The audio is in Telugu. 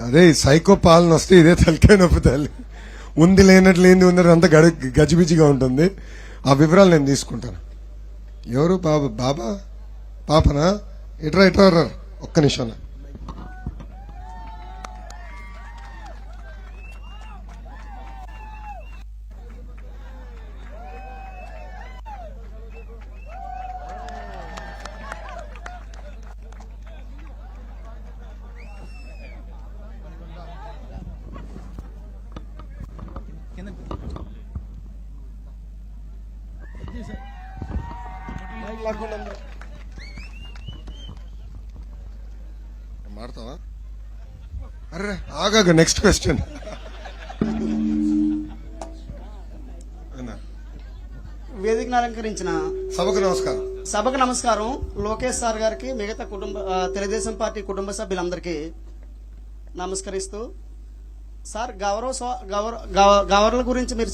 అదే సైకో పాలన వస్తే ఇదే తలకాయ నొప్పి తల్లి. ఉంది లేనట్లు ఏంది ఉంది అంతా గడి గజిబిజిగా ఉంటుంది. ఆ వివరాలు నేను తీసుకుంటాను. ఎవరు? బాబా బాబా? పాపనా? ఇట్రా ఇట్రా ఒక్క నిమిషం మాడతావా అరే ఆగాక నెక్స్ట్ క్వశ్చన్ వేదికను అలంకరించిన సభకు నమస్కారం. సభకు నమస్కారం. లోకేష్ సార్ గారికి మిగతా కుటుంబ తెలుగుదేశం పార్టీ కుటుంబ సభ్యులందరికీ నమస్కరిస్తూ. సార్ గౌరవ గౌరవ గవర్నర్ గురించి మీరు